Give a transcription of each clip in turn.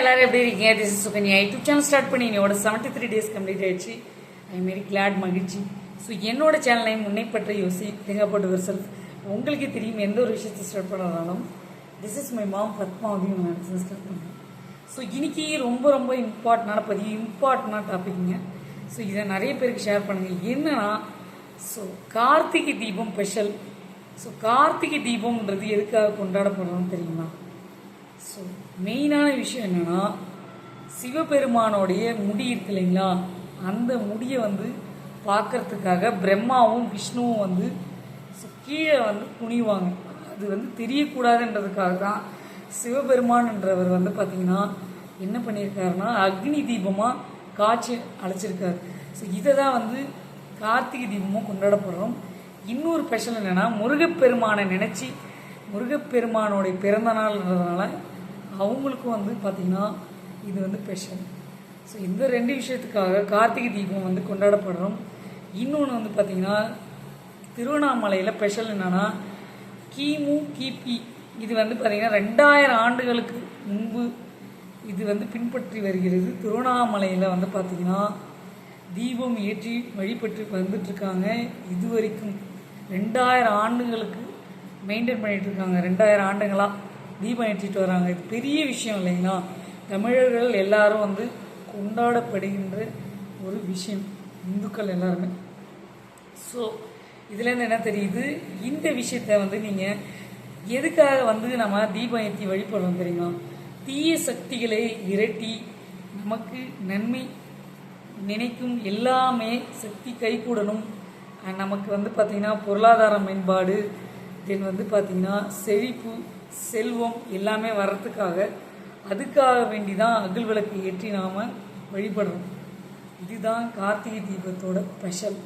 எல்லாரும் எப்படி இருக்கீங்க? This is Sukanya YouTube channel start பண்ணி என்னோட செவன்ட்டி த்ரீ டேஸ் கம்ப்ளீட் ஆயிடுச்சு ஐ வெரி கிளாட் மகிழ்ச்சி. ஸோ என்னோட சேனலை முன்னை பற்றி யோசி தேங்கப்பட்டு செல்ஃப் உங்களுக்கே தெரியும் எந்த ஒரு விஷயத்தை ஸ்டார்ட் பண்ணாலும் this is my mom Padmavathi நான் ஸ்டார்ட் பண்ணுவேன். ஸோ இன்னைக்கு ரொம்ப ரொம்ப இம்பார்ட்டண்டான பதிவு இம்பார்ட்டண்டான டாபிக்ங்க ஸோ இதை நிறைய பேருக்கு ஷேர் பண்ணுங்கள் என்னன்னா so Karthigai Deepam special so Karthigai தீபம்ன்றது எதுக்காக கொண்டாடப்படுறோம்னு தெரியுமா? ஸோ மெயினான விஷயம் என்னென்னா சிவபெருமானோடைய முடி இருக்கு இல்லைங்களா? அந்த முடியை வந்து பார்க்கறதுக்காக பிரம்மாவும் விஷ்ணுவும் வந்து ஸோ கீழே வந்து குனிவாங்க. அது வந்து தெரியக்கூடாதுன்றதுக்காக தான் சிவபெருமான்ன்றவர் வந்து பார்த்தீங்கன்னா என்ன பண்ணியிருக்காருன்னா அக்னி தீபமாக காட்சி அழைச்சிருக்காரு ஸோ இதை தான் வந்து கார்த்திகை தீபமும் கொண்டாடப்படுறோம். இன்னொரு ஸ்பெஷல் என்னென்னா முருகப்பெருமானை நினச்சி முருகப்பெருமானோடைய பிறந்த நாள்ன்றதுனால அவங்களுக்கும் வந்து பார்த்திங்கன்னா இது வந்து ஸ்பெஷல் ஸோ இந்த ரெண்டு விஷயத்துக்காக கார்த்திகை தீபம் வந்து கொண்டாடப்படுறோம் இன்னொன்று வந்து பார்த்திங்கன்னா திருவண்ணாமலையில் ஸ்பெஷல் என்னென்னா கிமு கிபி. இது வந்து பார்த்திங்கன்னா ரெண்டாயிரம் ஆண்டுகளுக்கு முன்பு இது வந்து பின்பற்றி வருகிறது. திருவண்ணாமலையில் வந்து பார்த்திங்கன்னா தீபம் ஏற்றி வழிபட்டு வந்துட்டுருக்காங்க இது வரைக்கும் ரெண்டாயிரம் ஆண்டுகளுக்கு மெயின்டைன் பண்ணிட்டு இருக்காங்க ரெண்டாயிரம் ஆண்டுகளாக தீபம் ஏற்றிட்டு வராங்க. இது பெரிய விஷயம் இல்லைங்களா? தமிழர்கள் எல்லாரும் வந்து கொண்டாடப்படுகின்ற ஒரு விஷயம். இந்துக்கள் எல்லாருமே. ஸோ இதுலேருந்து என்ன தெரியுது? இந்த விஷயத்த வந்து நீங்கள் எதுக்காக வந்து நம்ம தீபம் ஏற்றி வழிபடுறோம் தெரியுமா? தீய சக்திகளை இரட்டி நமக்கு நன்மை நினைக்கும் எல்லாமே சக்தி கைகூடணும். நமக்கு வந்து பார்த்திங்கன்னா பொருளாதார மேம்பாடு தென் வந்து பார்த்திங்கன்னா செழிப்பு செல்வம் எல்லாமே வர்றதுக்காக அதுக்காக வேண்டி தான் அகல் விளக்கு ஏற்றி நாம் வழிபடுறோம். இதுதான் கார்த்திகை தீபத்தோட ஸ்பெஷல்.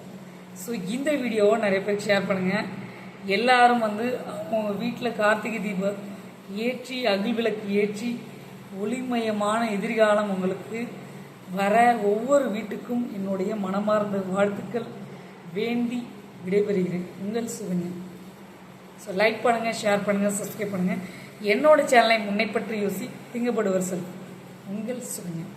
ஸோ இந்த வீடியோவை நிறைய பேர் ஷேர் பண்ணுங்கள் எல்லாரும் வந்து அவங்க வீட்டில் கார்த்திகை தீபம் ஏற்றி அகில் விளக்கு ஏற்றி ஒளிமயமான எதிர்காலம் உங்களுக்கு வர ஒவ்வொரு வீட்டுக்கும் என்னுடைய மனமார்ந்த வாழ்த்துக்கள். வேண்டி விடைபெறுகிறேன். உங்கள் சுகன்யா. ஸோ லைக் பண்ணுங்கள் ஷேர் பண்ணுங்கள் சப்ஸ்கிரைப் பண்ணுங்கள் என்னோட சேனலை முன்னைப்பற்றி யோசி திங்கப்படுவர் சொல். உங்கள் சொல்லுங்கள்